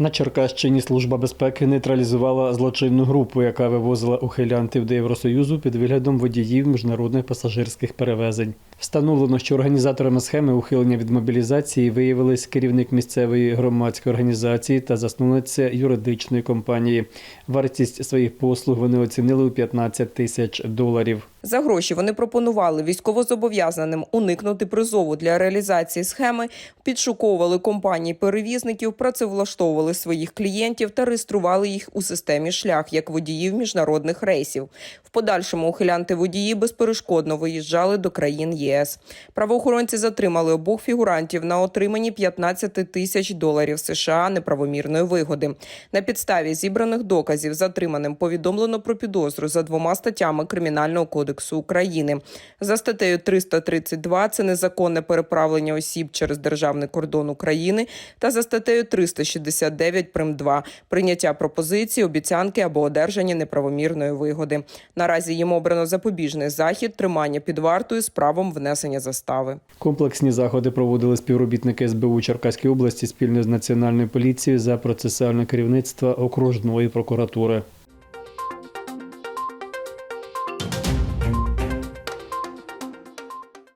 На Черкащині служба безпеки нейтралізувала злочинну групу, яка вивозила ухилянтів до Євросоюзу під виглядом водіїв міжнародних пасажирських перевезень. Встановлено, що організаторами схеми ухилення від мобілізації виявились керівник місцевої громадської організації та засновниця юридичної компанії. Вартість своїх послуг вони оцінили у 15 тисяч доларів. За гроші вони пропонували військовозобов'язаним уникнути призову для реалізації схеми, підшуковували компанії перевізників, працевлаштовували своїх клієнтів та реєстрували їх у системі шлях як водіїв міжнародних рейсів. В подальшому ухилянти водії безперешкодно виїжджали до країн ЄС. Правоохоронці затримали обох фігурантів на отриманні 15 тисяч доларів США неправомірної вигоди. На підставі зібраних доказів затриманим повідомлено про підозру за двома статтями Кримінального кодексу України. За статтею 332 – це незаконне переправлення осіб через державний кордон України та за статтею 369 прим. 2 – прийняття пропозиції, обіцянки або одержання неправомірної вигоди. Наразі їм обрано запобіжний захід тримання під вартою з правом внесення застави. Комплексні заходи проводили співробітники СБУ Черкаської області спільно з Національною поліцією за процесуальне керівництво окружної прокуратури.